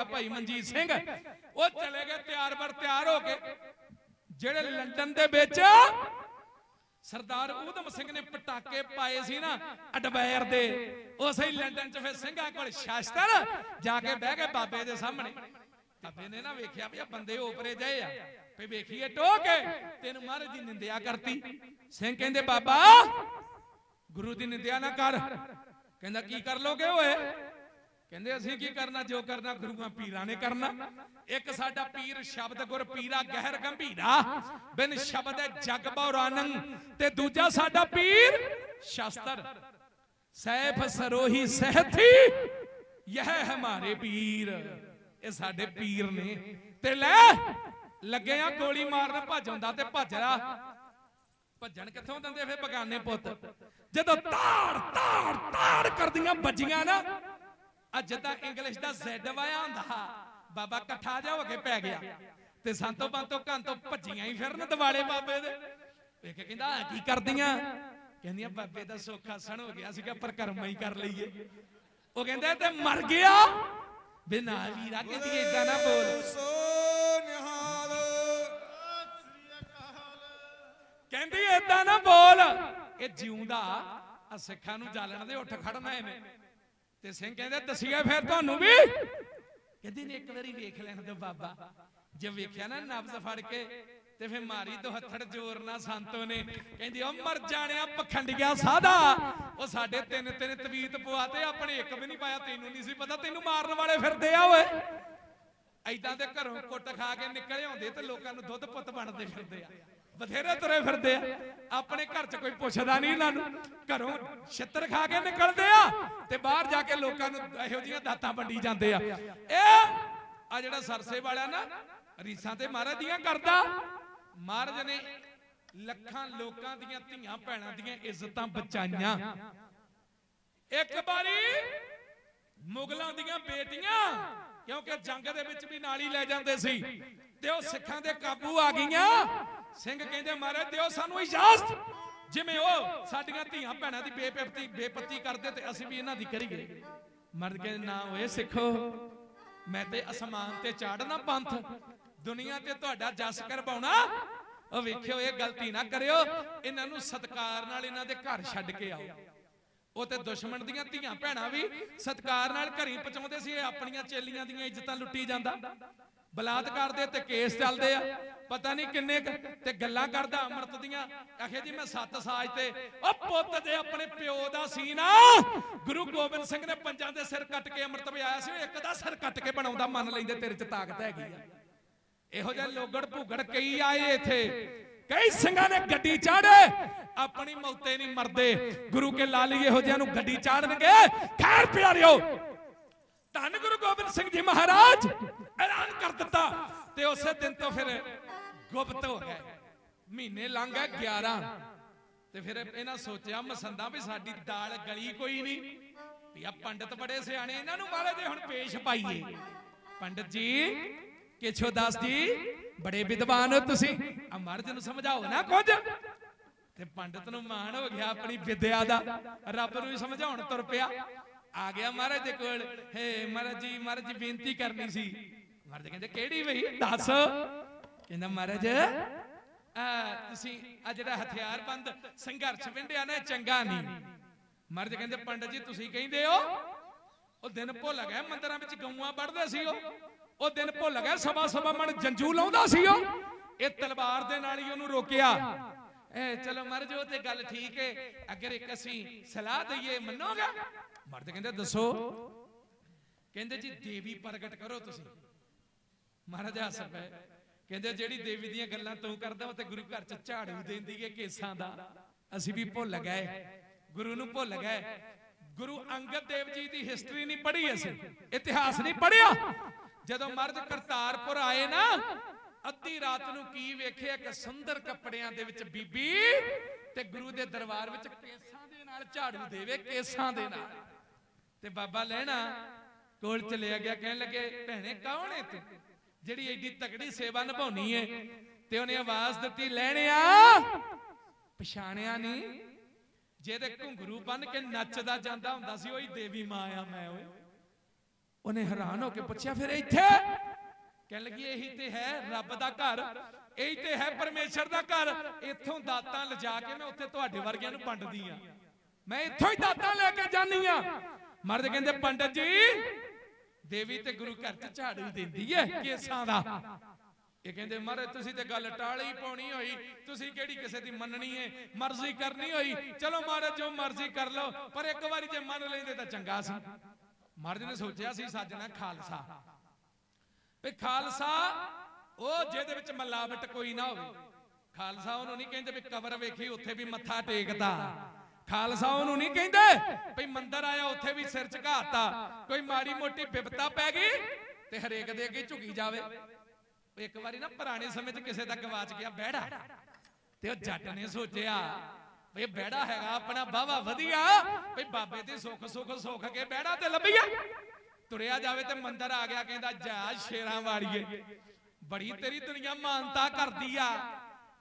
ਗਿਆ ਭਾਈ ਮਨਜੀਤ ਸਿੰਘ। ਉਹ ਚਲੇ ਗਏ ਤਿਆਰ ਬਰ ਤਿਆਰ ਹੋ ਕੇ। ਜਿਹੜੇ ਲੰਡਨ ਦੇ ਵਿੱਚ ਸਰਦਾਰ ਊਧਮ ਸਿੰਘ ਨੇ ਪਟਾਕੇ ਪਾਏ ਸੀ ਨਾ ਅਡਵਾਇਰ ਦੇ ਉਸੇ ਹੀ ਲੰਡਨ ਚ ਫਿਰ ਸਿੰਘਾਂ ਕੋਲ ਸ਼ਾਸਤਰ ਜਾ ਕੇ ਬਹਿ ਗਏ ਬਾਬੇ ਦੇ ਸਾਹਮਣੇ। ਬਾਬੇ ਨੇ ਨਾ ਵੇਖਿਆ ਵੀ ਆ ਬੰਦੇ ਓਪਰੇ ਜਾਏ ਆ। ਫੇ ਵੇਖੀਏ ਟੋਕੇ ਤੈਨੂੰ ਮਹਾਰਾਜ ਦੀ ਨਿੰਦਿਆ ਕਰਤੀ। ਸਿੰਘ ਕਹਿੰਦੇ, ਬਾਬਾ, ਗੁਰੂ ਦੀ ਨਿੰਦਿਆ ਨਾ ਕਰ। ਕਹਿੰਦਾ, ਕੀ ਕਰ ਲੋਗੇ ਓਏ? ਕਹਿੰਦੇ ਅਸੀਂ ਕੀ ਕਰਨਾ, ਜੋ ਕਰਨਾ ਗੁਰੂਆਂ ਪੀਰਾਂ ਨੇ ਕਰਨਾ। ਇੱਕ ਸਾਡਾ ਪੀਰ ਸ਼ਬਦ ਗੁਰ ਪੀਰਾ ਗਹਿਰ ਗੰਭੀਰਾ, ਬਿਨ ਸ਼ਬਦ ਜਗ ਬੌਰਾਨੰ ਤੇ ਦੂਜਾ ਸਾਡਾ ਪੀਰ ਸ਼ਸਤਰ। ਸੈਫ ਸਰੋਹੀ ਸਹਥੀ, ਯਹ ਹਮਾਰੇ ਪੀਰ। ਇਹ ਸਾਡੇ ਪੀਰ ਨੇ। ਤੇ ਲੈ, ਲੱਗੇ ਆ ਗੋਲੀ ਮਾਰਨ, ਭੱਜ ਹੁੰਦਾ ਤੇ ਭੱਜਦਾ ਭੱਜਣ ਕਿੱਥੋਂ ਦਿੰਦੇ ਫੇ ਬਗਾਨੇ ਪੁੱਤ? ਜਦੋਂ ਤਾੜ ਤਾੜ ਤਾੜ ਕਰਦੀਆਂ ਵੱਜੀਆਂ ਨਾ ਅੱਜ ਤਾਂ ਇੰਗਲਿਸ਼ ਦਾ ਜ਼ੈਡ ਵਾਇਆ ਹੁੰਦਾ, ਬਾਬਾ ਇਕੱਠਾ ਜਾ ਹੋ ਕੇ ਪੈ ਗਿਆ। ਤੇ ਸੰਤੋ ਬੰਤੋ ਕੰਨ ਤੋਂ ਭੱਜੀਆਂ ਹੀ ਫਿਰਨ ਦਿਵਾਲੇ ਬਾਬੇ ਦੇ। ਵੇਖ ਕੇ ਕਹਿੰਦਾ ਕੀ ਕਰਦੀਆਂ? ਕਹਿੰਦੀਆਂ, ਬਾਬੇ ਦਾ ਸੋਖਾ ਸਣ ਹੋ ਗਿਆ ਸੀਗਾ, ਪਰ ਕਰਮਾਂ ਹੀ ਕਰ ਲਈਏ। ਉਹ ਕਹਿੰਦੇ ਤੇ ਮਰ ਗਿਆ? ਬਿਨਾ ਵੀਰਾ ਕਹਿੰਦੀ ਏਦਾਂ ਨਾ ਬੋਲ। ਕਹਿੰਦੀ, ਏਦਾਂ ਨਾ ਬੋਲ। ਇਹ ਜਿਉਂਦਾ ਆ ਸਿੱਖਾਂ ਨੂੰ ਜਾਲਣ ਦੇ ਉੱਠ ਖੜਨਾ ਇਹਨੇ ਤੇ ਸਿੰਘ ਕਹਿੰਦੇ, ਦਸੀਏ ਫਿਰ ਤੁਹਾਨੂੰ ਵੀ? ਕਹਿੰਦੀ ਨੇ ਇੱਕ ਵਾਰੀ ਵੇਖ ਲੈਣ ਦਿਓ ਬਾਬਾ। ਜੇ ਵੇਖਿਆ ਨਾ ਨਬਜ਼ ਫੜ ਕੇ, ਤੇ ਫਿਰ ਮਾਰੀ ਦੋ ਹੱਥੜ ਜ਼ੋਰ ਨਾ ਸੰਤੋ ਨੇ ਕਹਿੰਦੀ, ਉਹ ਮਰ ਜਾਣਿਆ, ਪਖੰਡਿਆ ਸਾਦਾ ਉਹ ਸਾਡੇ ਤਿੰਨ ਤਿੰਨ ਤਵੀਤ ਪਵਾਤੇ ਆਪਣੇ ਇੱਕ ਵੀ ਨਹੀਂ ਪਾਇਆ, ਤੈਨੂੰ ਨਹੀਂ ਸੀ ਪਤਾ, ਤੈਨੂੰ ਮਾਰਨ ਵਾਲੇ ਫਿਰਦੇ ਆ ਓਏ। ਐਦਾਂ ਦੇ ਘਰੋਂ ਕੁੱਟ ਖਾ ਕੇ ਨਿਕਲੇ ਆਉਂਦੇ ਤੇ ਲੋਕਾਂ ਨੂੰ ਦੁੱਧ ਪੁੱਤ ਬਣਦੇ ਫਿਰਦੇ ਆ। ਬਥੇਰੇ ਤੁਰੇ ਫਿਰਦੇ ਆ। ਆਪਣੇ ਘਰ 'ਚ ਕੋਈ ਪੁੱਛਦਾ ਨਹੀਂ ਇਹਨਾਂ ਨੂੰ। ਘਰੋਂ ਛਿੱਤਰ ਖਾ ਕੇ ਨਿਕਲਦੇ ਆ ਤੇ ਬਾਹਰ ਜਾ ਕੇ ਲੋਕਾਂ ਨੂੰ ਇਹੋ ਜਿਹੀਆਂ ਦਾਤਾਂ ਵੰਡੀ ਜਾਂਦੇ ਆ। ਇਹ ਆ ਜਿਹੜਾ ਸਰਸੇ ਵਾਲਾ ਨਾ, ਰੀਸਾਂ ਤੇ ਮਹਾਰਾਜ ਦੀਆਂ ਕਰਦਾ। ਮਹਾਰਾਜ ਨੇ ਲੱਖਾਂ ਲੋਕਾਂ ਦੀਆਂ ਧੀਆਂ ਭੈਣਾਂ ਦੀਆਂ ਇੱਜ਼ਤਾਂ ਬਚਾਈਆਂ। ਇੱਕ ਵਾਰੀ ਮੁਗਲਾਂ ਦੀਆਂ ਬੇਟੀਆਂ, ਕਿਉਂਕਿ ਜੰਗ ਦੇ ਵਿੱਚ ਵੀ ਨਾਲ ਹੀ ਲੈ ਜਾਂਦੇ ਸੀ, ਤੇ ਉਹ ਸਿੱਖਾਂ ਦੇ ਕਾਬੂ ਆ ਗਈਆਂ। ਸਿੰਘ ਕਹਿੰਦੇ, ਮਹਾਰਾਜ, ਦਿਓ ਸਾਨੂੰ ਇਜਾਜ਼ਤ। ਜਿਵੇਂ ਉਹ ਸਾਡੀਆਂ ਧੀਆਂ ਭੈਣਾਂ ਦੀ ਬੇਪਤੀ ਬੇਪਤੀ ਕਰਦੇ ਤੇ ਅਸੀਂ ਵੀ ਇਹਨਾਂ ਦੀ ਕਰੀਏ। ਮਰਦ ਕਹਿੰਦੇ, ਨਾ ਓਏ ਸਿੱਖੋ, ਮੈਂ ਤੇ ਅਸਮਾਨ ਤੇ ਚਾੜਨਾ ਪੰਥ। ਦੁਨੀਆ ਤੇ ਤੁਹਾਡਾ ਜਸ ਕਰਵਾਉਣਾ। ਉਹ ਵੇਖਿਓ, ਇਹ ਗਲਤੀ ਨਾ ਕਰਿਓ। ਇਹਨਾਂ ਨੂੰ ਸਤਕਾਰ ਨਾਲ ਇਹਨਾਂ ਦੇ ਘਰ ਛੱਡ ਕੇ ਆਓ। ਉਹ ਤੇ ਦੁਸ਼ਮਣ ਦੀਆਂ ਧੀਆਂ ਭੈਣਾਂ ਵੀ ਸਤਕਾਰ ਨਾਲ ਘਰੀ ਪਹੁੰਚਾਉਂਦੇ ਸੀ, ਇਹ ਆਪਣੀਆਂ ਚੇਲੀਆਂ ਦੀਆਂ ਇੱਜ਼ਤਾਂ ਲੁੱਟੀ ਜਾਂਦਾ। ਬਲਾਤਕਾਰ ਦੇ ਤੇ ਕੇਸ ਚੱਲਦੇ ਆ। ਪਤਾ ਨਹੀਂ ਕਿੰਨੇ ਤੇ ਗੱਲਾਂ ਕਰਦਾ ਅੰਮ੍ਰਿਤ ਦੀਆਂ। ਆਖੇ ਜੀ ਮੈਂ ਸੱਤ ਸਾਜ ਤੇ, ਉਹ ਪੁੱਤ ਦੇ ਆਪਣੇ ਪਿਓ ਦਾ ਸੀ ਗੁਰੂ ਗੋਬਿੰਦ ਸਿੰਘ ਨੇ ਪੰਜਾਂ ਦੇ ਸਿਰ ਕੱਟ ਕੇ ਅੰਮ੍ਰਿਤ ਪਿਆਇਆ ਸੀ ਇੱਕ ਦਾ ਸਿਰ ਕੱਟ ਕੇ ਬਣਾਉਂਦਾ, ਮੰਨ ਲੈਂਦੇ ਤੇਰੇ 'ਚ ਤਾਕਤ ਹੈਗੀ ਆ। ਇਹੋ ਜਿਹੇ ਲੋਗੜ ਭੁਗੜ ਕਈ ਆਏ ਇੱਥੇ। ਕਈ ਸਿੰਘਾਂ ਨੇ ਗੱਡੀ ਚਾੜੇ, ਆਪਣੀ ਮੌਤੇ ਨਹੀਂ ਮਰਦੇ। ਗੁਰੂ ਕੇ ਲਾਲੀ ਇਹੋ ਜਿਹਿਆਂ ਨੂੰ ਗੱਡੀ ਚਾੜਨਗੇ। ਖੈਰ ਪਿਆਰਿਓ, ਧੰਨ ਗੁਰੂ ਗੋਬਿੰਦ ਸਿੰਘ ਜੀ ਮਹਾਰਾਜ। ਐਲਾਨ ਕਰ ਦਿੱਤਾ ਤੇ ਉਸੇ ਦਿਨ ਤੋਂ ਫਿਰ ਗੁਪਤ ਹੋ ਗਏ। ਮਹੀਨੇ ਲੰਘ ਗਏ 11 ਤੇ ਫਿਰ ਇਹਨਾਂ ਸੋਚਿਆ, ਮਸੰਦਾ ਵੀ ਸਾਡੀ ਦਾਲ ਗਲੀ ਕੋਈ ਨਹੀਂ। ਵੀ ਆ ਪੰਡਤ ਬੜੇ ਸਿਆਣੇ, ਇਹਨਾਂ ਨੂੰ ਮਾਰੇ ਦੇ ਹੁਣ ਪੇਸ਼ ਪਾਈਏ। ਪੰਡਤ ਜੀ, ਕਿਛੋ ਦਾਸ ਜੀ ਬੜੇ ਵਿਦਵਾਨ ਹੋ ਤੁਸੀਂ। ਆ ਮਰਦ ਨੂੰ ਸਮਝਾਓ ਨਾ ਕੁਝ। ਤੇ ਪੰਡਤ ਨੂੰ ਮਾਣ ਹੋ ਗਿਆ ਆਪਣੀ ਵਿਦਿਆ ਦਾ। ਰੱਬ ਨੂੰ ਹੀ ਸਮਝਾਉਣ ਤੁਰ ਪਿਆ। ਆ ਗਿਆ ਮਹਾਰਾਜ ਦੇ ਕੋਲ। ਹੇ ਮਹਾਰਾਜ ਜੀ ਮਹਾਰਾਜ ਜੀ, ਬੇਨਤੀ ਕਰਨੀ ਸੀ। ਮਹਾਰਾਜ ਕਹਿੰਦੇ, ਕਿਹੜੀ ਬਈ ਦੱਸ। ਕਹਿੰਦਾ ਮਹਾਰਾਜ ਆ ਤੁਸੀਂ ਆ ਜਿਹੜਾ ਹਥਿਆਰਬੰਦ ਸੰਘਰਸ਼ ਵਿੰਡਿਆ ਨਾ ਚੰਗਾ ਨਹੀਂ। ਮਹਾਰਾਜ ਕਹਿੰਦੇ, ਪੰਡਤ ਜੀ, ਤੁਸੀਂ ਕਹਿੰਦੇ ਹੋ, ਉਹ ਦਿਨ ਭੁੱਲ ਗਏ, ਮੰਦਰਾਂ ਵਿੱਚ ਗਊਆਂ ਵੱਢਦੇ ਸੀ ਉਹ। ਉਹ ਦਿਨ ਭੁੱਲ ਗਏ ਸਵਾ ਸਵਾ ਮਣ ਜੰਜੂ ਲਾਉਂਦਾ ਸੀ ਉਹ। ਇਹ ਤਲਵਾਰ ਦੇ ਨਾਲ ਹੀ ਉਹਨੂੰ ਰੋਕਿਆ। ਐ ਚਲੋ ਮਹਾਰਾਜ ਉਹ ਤੇ ਗੱਲ ਠੀਕ ਹੈ ਅਗਰ ਇੱਕ ਅਸੀਂ ਸਲਾਹ ਦਈਏ, ਮੰਨੋਗੇ? ਮਰਦ ਕਹਿੰਦੇ, ਦੱਸੋ। ਕਹਿੰਦੇ, ਜੀ, ਦੇਵੀ ਪ੍ਰਗਟ ਕਰੋ ਤੁਸੀਂ। ਮਹਾਰਾਜ ਹੱਸ ਪਏ ਕਹਿੰਦੇ ਜਿਹੜੀ ਦੇਵੀ ਦੀਆਂ ਗੱਲਾਂ ਤੂੰ ਕਰਦਾ, ਉਹ ਤੇ ਗੁਰੂ ਘਰ ਚ ਝਾੜੂ ਦਿੰਦੀ ਹੈ ਕੇਸਾਂ ਦਾ। ਅਸੀਂ ਵੀ ਭੁੱਲ ਗਏ। ਗੁਰੂ ਨੂੰ ਭੁੱਲ ਗਏ। ਗੁਰੂ ਅੰਗਦ ਦੇਵ ਜੀ ਦੀ ਹਿਸਟਰੀ ਨਹੀਂ ਪੜ੍ਹੀ ਅਸੀਂ। ਇਤਿਹਾਸ ਨਹੀਂ ਪੜ੍ਹਿਆ। ਜਦੋਂ ਮਰਦ ਕਰਤਾਰਪੁਰ ਆਏ ਨਾ, ਅੱਧੀ ਰਾਤ ਨੂੰ ਕੀ ਵੇਖਿਆ? ਕਿ ਸੁੰਦਰ ਕੱਪੜਿਆਂ ਦੇ ਵਿੱਚ ਬੀਬੀ ਤੇ ਗੁਰੂ ਦੇ ਦਰਬਾਰ ਵਿੱਚ ਕੇਸਾਂ ਦੇ ਨਾਲ ਝਾੜੂ ਦੇਵੇ, ਕੇਸਾਂ ਦੇ ਨਾਲ। ਤੇ ਬਾਬਾ ਲੈਣਾ ਕੋਲ ਚਲਿਆ ਗਿਆ, ਕਹਿਣ ਲੱਗੇ, ਭੈਣੇ, ਕੌਣ ਹੈ ਤੂੰ? ਜਿਹੜੀ ਐਡੀ ਤਕੜੀ ਸੇਵਾ ਨਿਭਾਉਣੀ ਹੈ ਤੇ ਉਹਨੇ ਆਵਾਜ਼ ਦਿੱਤੀ ਲੈਣਿਆ! ਪਛਾਣਿਆ ਨਹੀਂ ਜਿਹਦੇ ਘੁੰਗਰੂ ਬੰਨ ਕੇ ਨੱਚਦਾ ਜਾਂਦਾ ਹੁੰਦਾ ਸੀ ਉਹੀ ਦੇਵੀ ਮਾਂ ਆ ਮੈਂ ਓਏ। ਉਹਨੇ ਹੈਰਾਨ ਹੋ ਕੇ ਪੁੱਛਿਆ ਫਿਰ ਇੱਥੇ? ਕਹਿਣ ਲੱਗੀ ਇਹੀ ਤੇ ਹੈ ਰੱਬ ਦਾ ਘਰ। ਇਹੀ ਤੇ ਹੈ ਪਰਮੇਸ਼ਰ ਦਾ ਘਰ। ਇੱਥੋਂ ਦਾਤਾਂ ਲਿਜਾ ਕੇ ਮੈਂ ਉੱਥੇ ਤੁਹਾਡੇ ਵਰਗਿਆਂ ਨੂੰ ਵੰਡਦੀ ਆ। ਮੈਂ ਇੱਥੋਂ ਹੀ ਦਾਤਾਂ ਲੈ ਕੇ ਜਾਨੀ ਆ। ਮਰਦ ਕਹਿੰਦੇ ਪੰਡਤ ਜੀ ਦੇਵੀ ਤੇ ਗੁਰੂ ਘਰ ਚ ਝਾੜੂ ਦਿੰਦੀ ਹੈ ਕੇਸਾਂ ਦਾ। ਇਹ ਕਹਿੰਦੇ, ਮਹਾਰਾਜ, ਤੁਸੀਂ ਤੇ ਗੱਲ ਟਾਲੀ ਪਾਉਣੀ ਹੋਈ, ਤੁਸੀਂ ਕਿਹੜੀ ਕਿਸੇ ਦੀ ਮੰਨਣੀ ਏ ਮਰਜ਼ੀ ਕਰਨੀ ਹੋਈ। ਚਲੋ ਮਹਾਰਾਜ, ਜੋ ਮਰਜ਼ੀ ਕਰ ਲਓ, ਪਰ ਇੱਕ ਵਾਰੀ ਜੇ ਮੰਨ ਲੈਂਦੇ ਤਾਂ ਚੰਗਾ ਸੀ। ਮਹਾਰਾਜ ਨੇ ਸੋਚਿਆ ਸੀ, ਸਾਜਣਾ ਖਾਲਸਾ। ਵੀ ਖਾਲਸਾ, ਉਹ ਜਿਹਦੇ ਵਿੱਚ ਮਲਾਵਟ ਕੋਈ ਨਾ ਹੋਵੇ। ਖਾਲਸਾ ਉਹਨੂੰ ਨਹੀਂ ਕਹਿੰਦੇ ਵੀ ਕਬਰ ਵੇਖੀ, ਉੱਥੇ ਵੀ ਮੱਥਾ ਟੇਕਦਾ। ਖਾਲਸਾ ਉਹਨੂੰ ਨਹੀਂ ਕਹਿੰਦੇ। ਵੀ ਮੰਦਰ ਆਇਆ, ਉੱਥੇ ਵੀ ਸਿਰ ਝੁਕਾਤਾ। ਕੋਈ ਮਾੜੀ ਮੋਟੀ ਬਿਪਤਾ ਪੈ ਗਈ ਤੇ ਹਰੇਕ ਦੇ ਅੱਗੇ ਝੁਕੀ ਜਾਵੇ। ਇੱਕ ਵਾਰੀ ਨਾ ਪੁਰਾਣੇ ਸਮੇਂ 'ਚ ਕਿਸੇ ਦਾ ਗਵਾਚ ਗਿਆ ਬਹਿੜਾ ਤੇ ਉਹ ਜੱਟ ਨੇ ਸੋਚਿਆ ਵੀ ਬਹਿੜਾ ਹੈਗਾ, ਆਪਣਾ ਬਾਵਾ ਵਧੀਆ। ਵੀ ਬਾਬੇ ਦੀ ਸੁੱਖ ਸੁੱਖ ਸੁੱਖ ਕੇ ਬਹਿੜਾ ਤੇ ਲੱਭੀਆ ਤੁਰਿਆ ਜਾਵੇ ਤੇ ਮੰਦਰ ਆ ਗਿਆ, ਕਹਿੰਦਾ, ਜਾ ਸ਼ੇਰਾਂ ਵਾੜੀਏ। ਬੜੀ ਤੇਰੀ ਦੁਨੀਆ ਮਾਨਤਾ ਕਰਦੀ ਆ।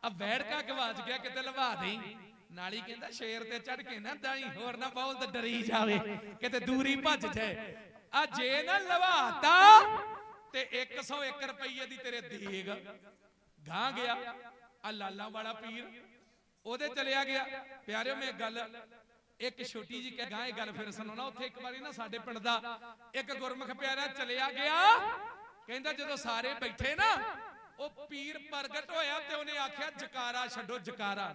ਆ ਬੈੜਕਾ ਗਵਾਚ ਗਿਆ, ਕਿਤੇ ਲਵਾ ਦੇਈ। ਨਾਲੀ ਕਹਿੰਦਾ ਸ਼ੇਰ ਤੇ ਚੜ ਕੇ ਨਾ ਦਾਈ ਹੋਰ ਨਾ ਬਹੁਤ ਡਰੀ ਜਾਵੇ ਕਿਤੇ ਦੂਰੀ ਭੱਜ ਜਾਏ। ਆ ਜੇ ਨਾ ਲਵਾਤਾ ਤੇ 101 ਰੁਪਏ ਦੀ ਤੇਰੇ ਦੇਗ। ਗਾਂ ਗਿਆ ਆ ਲਾਲਾਂ ਵਾਲਾ ਪੀਰ। ਉਹਦੇ ਚਲਿਆ ਗਿਆ। ਪਿਆਰਿਓ ਮੈਂ ਗੱਲ ਇੱਕ ਛੋਟੀ ਜੀ ਗਾਂ ਇਹ ਗੱਲ ਫਿਰ ਸੁਣਾਉਣਾ। ਉੱਥੇ ਇੱਕ ਵਾਰੀ ਨਾ ਸਾਡੇ ਪਿੰਡ ਦਾ ਇੱਕ ਗੁਰਮੁਖ ਪਿਆਰਾ ਚਲਿਆ ਗਿਆ। ਕਹਿੰਦਾ ਜਦੋਂ ਸਾਰੇ ਬੈਠੇ ਨਾ ਉਹ ਪੀਰ ਪ੍ਰਗਟ ਹੋਇਆ ਤੇ ਉਹਨੇ ਆਖਿਆ ਜਕਾਰਾ ਛੱਡੋ ਜਕਾਰਾ।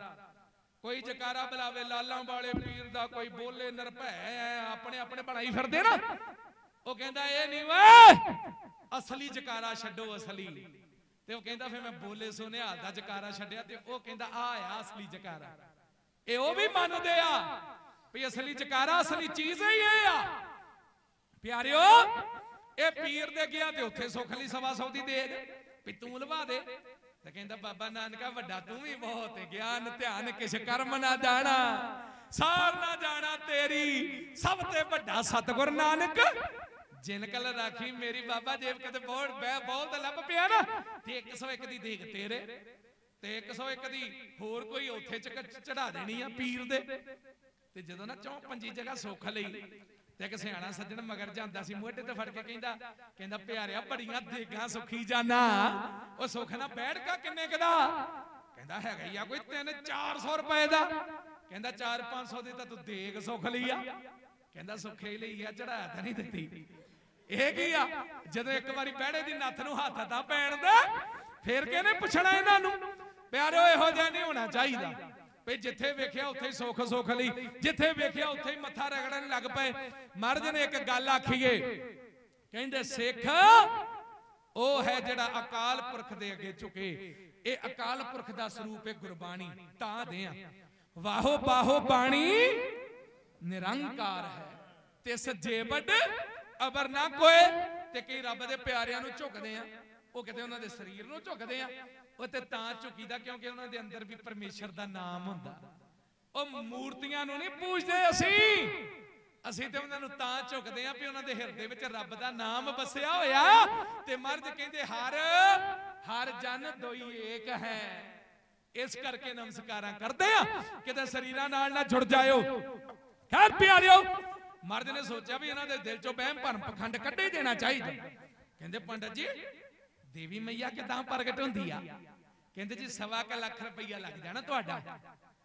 ਕੋਈ ਜਕਾਰਾ ਬੁਲਾਵੇ, ਲਾਲਾਂ ਵਾਲੇ ਪੀਰ ਦਾ ਕੋਈ ਬੋਲੇ ਨਿਰਭੈ ਆਪਣੇ ਆਪਣੇ ਬਣਾਈ ਫਿਰਦੇ ਨਾ। ਉਹ ਕਹਿੰਦਾ, ਇਹ ਨਹੀਂ ਵੇ, ਅਸਲੀ ਜਕਾਰਾ ਛੱਡੋ ਅਸਲੀ। ਤੇ ਉਹ ਕਹਿੰਦਾ, ਫਿਰ ਮੈਂ ਬੋਲੇ ਸੁਨਿਹਾਲ ਦਾ ਜਕਾਰਾ ਛੱਡਿਆ ਤੇ ਉਹ ਕਹਿੰਦਾ ਆ ਆ ਅਸਲੀ ਜਕਾਰਾ। ਇਹ ਉਹ ਵੀ ਮੰਨਦੇ ਆ ਵੀ ਅਸਲੀ ਜਕਾਰਾ ਅਸਲੀ ਚੀਜ਼ ਹੀ ਇਹ ਆ। ਪਿਆਰਿਓ, ਇਹ ਪੀਰ ਦੇ ਗਿਆ ਤੇ ਉੱਥੇ ਸੁੱਖ ਲਈ ਸਵਾ ਸੌ ਦੇ ਦੇ, ਵੀ ਤੂੰ ਲਵਾ ਦੇ। ਤੇ ਕਹਿੰਦਾ ਬਾਬਾ ਨਾਨਕਾ ਵੱਡਾ ਤੂੰ ਵੀ ਬਹੁਤ ਹੈ ਗਿਆਨ ਧਿਆਨ ਕਿਛ ਕਰਮ ਨਾ ਜਾਣਾ। ਸਾਰ ਨਾ ਜਾਣਾ ਤੇਰੀ ਸਭ ਤੇ ਵੱਡਾ ਸਤਗੁਰ ਨਾਨਕ। ਜਿਨ ਕਲ ਰਾਖੀ ਮੇਰੀ ਬਾਬਾ ਜੇਬ ਕਿਤੇ ਬਹੁਤ ਬੈ ਬਹੁਤ ਲੱਭ ਪਿਆ ਨਾ। ਤੇ 101 ਦੀ ਦੇਖ ਤੇਰੇ ਤੇ 101 ਦੀ ਹੋਰ ਕੋਈ ਉੱਥੇ ਚੜਾ ਦੇਣੀ ਆ ਪੀਰ ਦੇ। ਤੇ ਜਦੋਂ ਨਾ ਚੌਂ ਪੰਜੀ ਜਗ੍ਹਾ ਸੁੱਖ ਲਈ ਤੇ ਇੱਕ ਸਿਆਣਾ ਸੱਜਣ ਮਗਰ ਜਾਂਦਾ ਸੀ ਮੋਢੇ ਤੇ ਫੜ ਕੇ ਕਹਿੰਦਾ ਕਹਿੰਦਾ ਪਿਆਰਿਆ ਬੜੀਆਂ ਦੇਗਾਂ ਸੁਖੀ ਜਾਣਾ ਉਹ ਸੁੱਖ ਨਾ ਬੈਠ ਕਾ ਕਿੰਨੇ ਕਦਾ ਕਹਿੰਦਾ ਹੈਗਾ ਹੀ ਆ ਕੋਈ 3 400 ਰੁਪਏ ਦਾ। ਕਹਿੰਦਾ 4 500 ਦੀ ਤਾਂ ਤੂੰ ਦੇਗ ਸੁੱਖ ਲਈ ਆ। ਕਹਿੰਦਾ ਸੁੱਖੇ ਹੀ ਲਈ ਆ ਚੜਾਇਆ ਤਾਂ ਨਹੀਂ ਦਿੱਤੀ। ਇਹ ਕੀ ਆ? ਜਦੋਂ ਇੱਕ ਵਾਰੀ ਬਹਿੜੇ ਦੀ ਨੱਥ ਨੂੰ ਹੱਥ ਤਾਂ ਪੈਣ ਦੇ ਫੇਰ ਕਿਹਨੇ ਪੁੱਛਣਾ ਇਹਨਾਂ ਨੂੰ? ਪਿਆਰਿਓ ਇਹੋ ਜਿਹਾ ਨਹੀਂ ਹੋਣਾ ਚਾਹੀਦਾ। ਵੀ ਜਿੱਥੇ ਵੇਖਿਆ ਉੱਥੇ ਹੀ ਸੁੱਖ ਸੁੱਖ ਲਈ। ਜਿੱਥੇ ਵੇਖਿਆ ਉੱਥੇ ਹੀ ਮੱਥਾ ਰਗੜਨ ਲੱਗ ਪਏ। ਮਹਾਰਾਜ ਨੇ ਇੱਕ ਗੱਲ ਆਖੀਏ। ਕਹਿੰਦੇ, ਸਿੱਖ, ਉਹ ਹੈ ਜਿਹੜਾ ਅਕਾਲ ਪੁਰਖ ਦੇ ਅੱਗੇ ਝੁਕੇ। ਇਹ ਅਕਾਲ ਪੁਰਖ ਦਾ ਸਰੂਪ ਹੈ ਗੁਰਬਾਣੀ। ਤਾਂ ਦੇ ਆ ਵਾਹੋ ਬਾਹੋ ਬਾਣੀ ਨਿਰੰਕਾਰ ਹੈ। ਤੇ ਸੱਜੇ ਵੱਡ ਅਬਰ ਨਾ ਕੋਏ। ਤੇ ਕਈ ਰੱਬ ਦੇ ਪਿਆਰਿਆਂ ਨੂੰ ਝੁਕਦੇ ਆ? ਉਹ ਕਿਤੇ ਉਹਨਾਂ ਦੇ ਸਰੀਰ ਨੂੰ ਝੁਕਦੇ ਆ? ਉਹ ਤੇ ਤਾਂ ਝੁਕੀਦਾ ਕਿਉਂਕਿ ਉਹਨਾਂ ਦੇ ਅੰਦਰ ਵੀ ਪਰਮੇਸ਼ਰ ਦਾ ਨਾਮ ਹੁੰਦਾ। ਉਹ ਮੂਰਤੀਆਂ ਨੂੰ ਨਹੀਂ ਪੂਜਦੇ ਅਸੀਂ। ਅਸੀਂ ਤੇ ਉਹਨਾਂ ਨੂੰ ਤਾਂ ਝੁਕਦੇ ਆ ਵੀ ਉਹਨਾਂ ਦੇ ਹਿਰਦੇ ਵਿੱਚ ਰੱਬ ਦਾ ਨਾਮ ਵਸਿਆ ਹੋਇਆ। ਤੇ ਮਰਦ ਕਹਿੰਦੇ, ਹਰ ਹਰ ਜਨ ਦੋਈ ਏਕ ਹੈ। ਇਸ ਕਰਕੇ ਨਮਸਕਾਰਾਂ ਕਰਦੇ ਆ ਕਿਤੇ ਸਰੀਰਾਂ ਨਾਲ ਨਾ ਜੁੜ ਜਾਇਓ। ਖੈਰ ਪਿਆਰਿਓ ਮਰਦ ਨੇ ਸੋਚਿਆ ਵੀ ਇਹਨਾਂ ਦੇ ਦਿਲ ਚੋਂ ਵਹਿਮ ਭਰਮ ਪਖੰਡ ਕੱਢੇ ਦੇਣਾ ਚਾਹੀਦਾ। ਕਹਿੰਦੇ, ਪੰਡਤ ਜੀ ਦੇਵੀ ਮਈਆ ਕਿਦਾਂ ਪ੍ਰਗਟ ਹੁੰਦੀ ਆ? ਕਹਿੰਦੇ ਜੀ ਸਵਾ ਕ ਲੱਖ ਰੁਪਈਆ ਲੱਗ ਜਾਣਾ ਤੁਹਾਡਾ।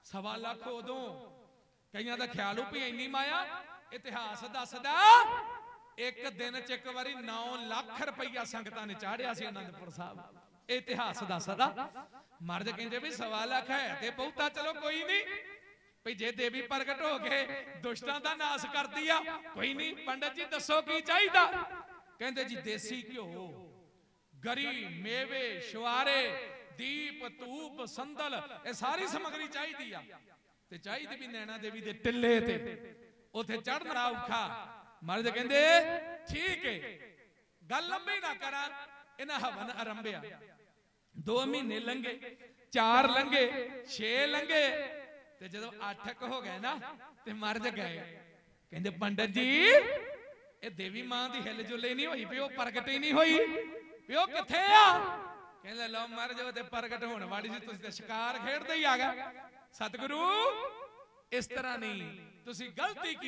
ਸਵਾ ਲੱਖ ਉਦੋਂ। ਕਈਆਂ ਦਾ ਖਿਆਲ ਹੋ ਵੀ ਇੰਨੀ ਮਾਇਆ। ਇਤਿਹਾਸ ਦੱਸਦਾ, ਇੱਕ ਦਿਨ ਚ ਇੱਕ ਵਾਰੀ 9 ਲੱਖ ਰੁਪਈਆ ਸੰਗਤਾਂ ਨੇ ਚਾੜਿਆ ਸੀ ਅਨੰਦਪੁਰ ਸਾਹਿਬ। ਇਹ ਇਤਿਹਾਸ ਦੱਸਦਾ। ਮਰਜ਼ ਕਹਿੰਦੇ ਵੀ ਸਵਾ ਲੱਖ ਹੈ ਤੇ ਬਹੁਤਾ ਚਲੋ ਕੋਈ ਨਹੀਂ। ਭਈ ਜੇ ਦੇਵੀ ਪ੍ਰਗਟ ਹੋ ਕੇ ਦੁਸ਼ਟਾਂ ਦਾ ਨਾਸ਼ ਕਰਦੀ ਆ, ਕੋਈ ਨਹੀਂ। ਪੰਡਤ ਜੀ ਦੱਸੋ ਕੀ ਚਾਹੀਦਾ? ਕਹਿੰਦੇ ਜੀ ਦੇਸੀ ਘਿਓ। ਗਰੀ, ਮੇਵੇ, ਸ਼ਵਾਰੇ, ਦੀਪ, ਧੂਪ, ਸੰਦਲ, ਇਹ ਸਾਰੀ ਸਮਗਰੀ ਚਾਹੀਦੀ ਆ। ਤੇ ਚਾਹੀਦੀ ਵੀ ਨੈਣਾ ਦੇਵੀ ਦੇ ਟਿੱਲੇ ਤੇ। ਉਥੇ ਚੜਨਾ ਔਖਾ। ਮਰਦ ਕਹਿੰਦੇ, ਠੀਕ ਹੈ ਗੱਲ ਲੰਬੀ ਨਾ ਕਰਾਂ। ਇਹਨਾਂ ਹਵਨ ਆਰੰਭਿਆ 2 ਮਹੀਨੇ ਲੰਘੇ 4 ਲੰਘੇ 6 ਲੰਘੇ। ਤੇ ਜਦੋਂ 8 ਹੋ ਗਏ ਨਾ, ਤੇ ਮਰਜ਼ ਗਏ। ਕਹਿੰਦੇ, ਪੰਡਤ ਜੀ, ਇਹ ਦੇਵੀ ਮਾਂ ਦੀ ਹਿੱਲ ਜੁਲੇ ਨਹੀਂ ਹੋਈ ਵੀ ਉਹ ਪ੍ਰਗਟ ਹੀ ਨਹੀਂ ਹੋਈ। ਵੀ ਉਹ ਕਿੱਥੇ ਆ? ਕਹਿੰਦੇ ਲਓ ਮਰ ਜਾਓ ਤੇ ਪ੍ਰਗਟ ਹੋਣ ਵਾਲੀ ਸੀ, ਤੁਸੀਂ ਤੇ ਸ਼ਿਕਾਰ ਖੇਡਦੇ ਹੀ ਆ ਗਏ। ਸਤਿਗੁਰੂ, ਇਸ ਤਰ੍ਹਾਂ ਨਹੀਂ। ਤੁਸੀਂ ਗਲਤੀ ਕੀਤੀ।